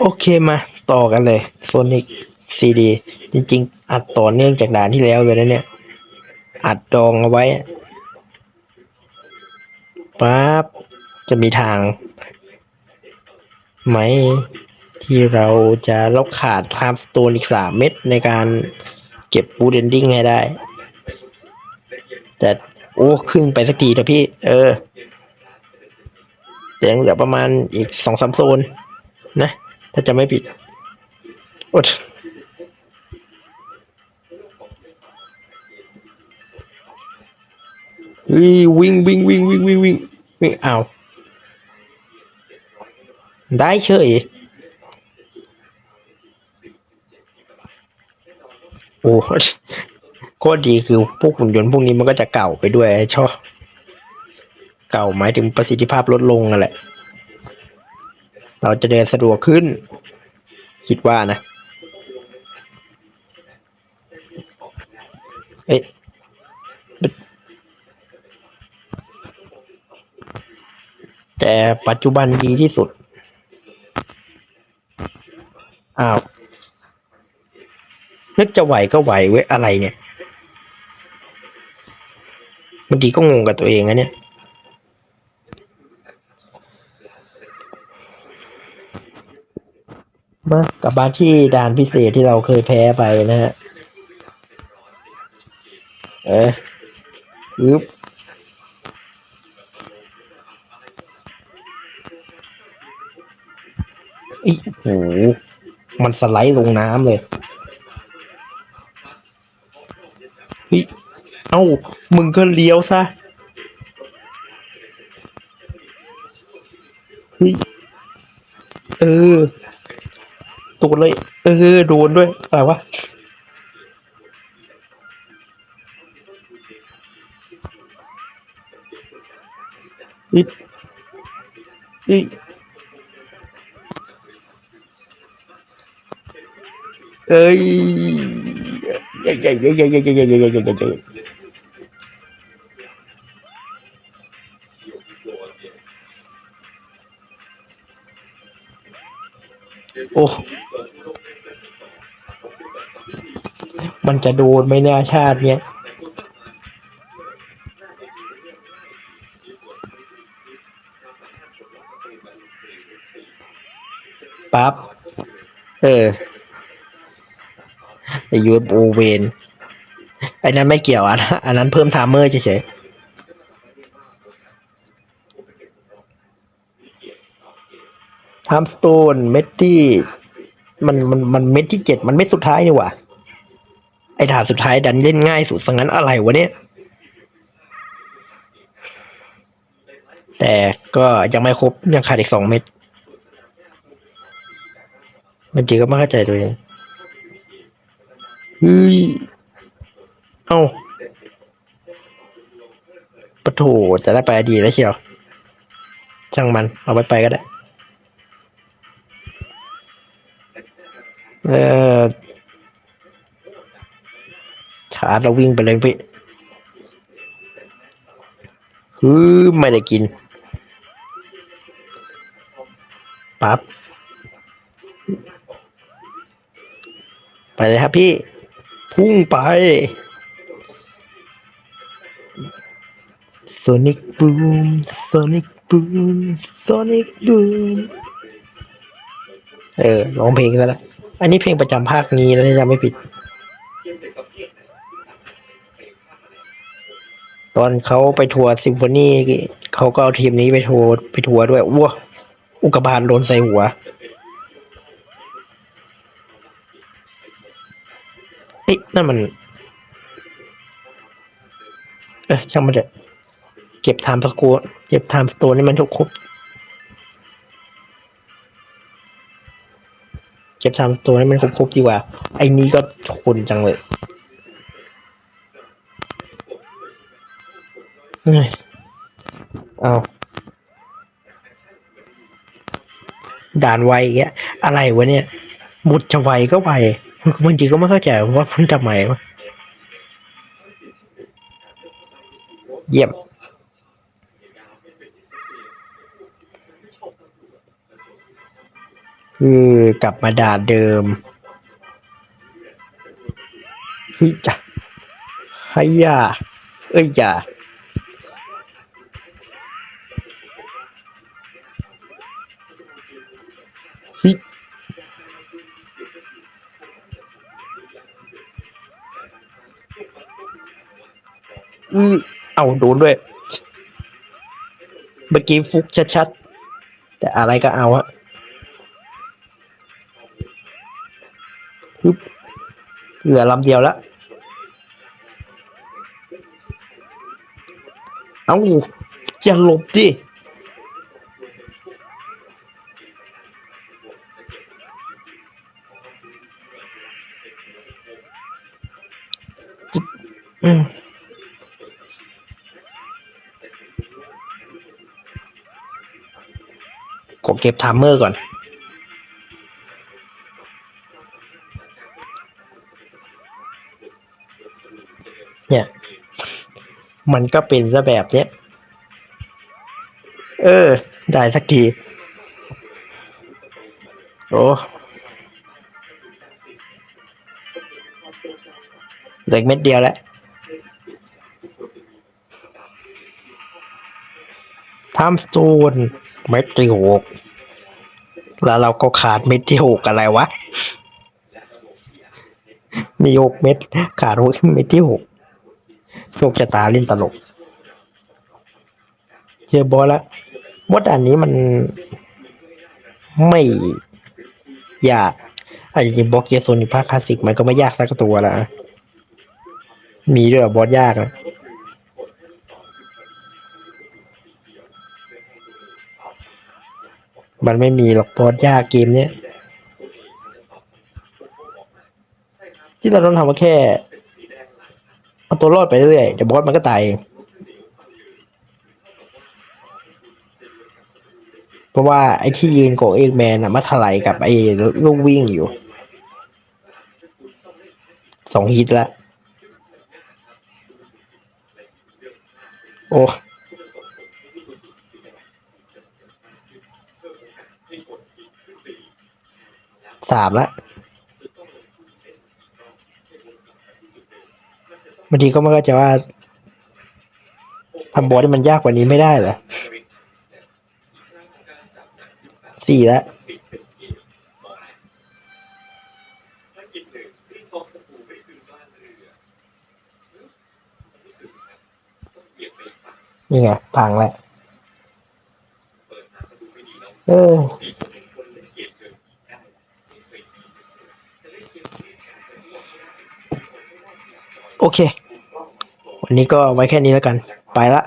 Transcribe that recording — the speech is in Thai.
โอเคมาต่อกันเลยโซนิกซีดีจริง ๆ อัดต่อเนื่องจากด่านที่แล้วเลยนะเนี่ย อัดดองเอาไว้ปั๊บจะมีทาง ไหม ที่เราจะลบขาดไทม์สโตนอีกสามเม็ดในการเก็บบูเดนดิ้งให้ได้ แต่ โอ้ ขึ้นไปสักทีเถอะพี่ เออ ยังเหลือประมาณอีกสองสามโซน นะ ถ้าจะไม่ผิดอ๊ดวิ่งวิ่งวิ่งวิ่งวิ่งวิ่งวิ่งเอาได้เฉยโอ้โคตรดีคือพวกหุ่นยนต์พวกนี้มันก็จะเก่าไปด้วยชอบ เก่าหมายถึงประสิทธิภาพลดลงนั่นแหละ เราจะเดินสะดวกขึ้น คิดว่านะ เอ๊ะแต่ปัจจุบันดีที่สุด อ้าว นึกจะไหวก็ไหวเว้ยอะไรเนี่ยบางทีก็งงกับตัวเองนะเนี่ย มากลับบ้านที่ด่านพิเศษที่เราเคยแพ้ไปนะฮะ เออยึบอีโห มันสไลด์ลงน้ำเลยเฮ้ยเอ้า มึงก็เลี้ยวซะเฮ้ยเออโด นเลย เออโดนด้วยอะไรวะอีอีเอ้ยเย้เย้เย้เย้เย้เย้เย้เย้เย้เย้เย้ โอ้ มันจะโดนไหมเนี่ยชาติเนี้ยปั๊บ เออไอยูเอฟโอเวนไอ้นั้นไม่เกี่ยวอะอันนั้นเพิ่มไทม์เมอร์เฉยๆ ไทม์สโตนเม็ดที่ มันมันมันเม็ดที่เจ็ดมันเม็ดสุดท้ายนี่หว่า ไอ้ด่านสุดท้ายดันเล่นง่ายสุดสังนั้นอะไรวะเนี่ย แต่ก็ยังไม่ครบ ยังขาดอีกสองเม็ดมันจริงก็ไม่เข้าใจตัวเองเฮ้ยเอ้าปะโถจะได้ไปอดีตแล้วเชียว ช่างมัน เอาไปไปก็ได้ เออชาร์จเราวิ่งไปเลยพี่ฮือไม่ได้กินปั๊บไปเลยครับพี่ พุ่งไป Sonic Boom Sonic Boom Sonic Boom เออร้องเพลงซะแล้ว อันนี้เพลงประจำภาคนี้แล้วจำไม่ผิด ตอนเขาไปทัวร์ซิมโฟนีเขาก็เอาทีมนี้ไปทัวร์ไปทัวร์ด้วยว้าอุกกาบาตโดนใส่หัวเฮ้ยนั่นมัน เอ้ยช่างมันเถอะเก็บไทม์สโกเก็บไทม์สโตนนี่มันทุกครบ ก็บไทม์สโตนให้มันครบๆดีกว่า ไอ้นี้ก็ทนจังเลยเอาด่านไวเงี้ย อะไรวะเนี่ยบุตรจะไวก็ไวบางทีก็ไม่เข้าใจว่ามันทำไมวะเยี่ยม คือกลับมาด่านเดิมเฮ้ยจ้ะให้ยาเอ้ยจ้ะฮ้ยอือเอาโดนด้วย เมื่อกี้ฟุกชัดๆ แต่อะไรก็เอาอะ ฮึบเหลือลำเดียวแล้วเอาอย่าหลบดิขอเก็บไทม์เมอร์ก่อน เนี่ย มันก็เป็นซะแบบเนี้ย เออ ได้สักที โอ้เหลืออกเม็ดเดียวแล้วทามสโตนเม็ดที่หกแล้วเราก็ขาดเม็ดที่หกอะไรวะ มีหกเม็ดขาดเม็ดที่หก โชคชะตาเล่นตลก เจอบอสล้วบอสอันนี้มันไม่ยากอาจจะจริงบล็อกเจโซนิภาคคลาสสิกมันก็ไม่ยากสักตัวละมีด้วยหรอบอสยากอะมันไม่มีหรอกบอสยากเกมเนี้ยที่เราต้องทำก็แค่ เอาตัวรอดไปเรื่อยๆเดี๋ยวบอสมันก็ตายเองเพราะว่าไอ้ที่ยืนโกเอกแมนอะมาถลายกับไอ้ลูกวิ่งอยู่สองฮิตล้วโอ้สามละางทีก็มันก็จะว่าทำบอสให้มันยากกว่านี้ไม่ได้เหรอสี่แล้วนี่ไงพังแล้วเออโอเค วันนี้ก็ไว้แค่นี้แล้วกัน ไปละ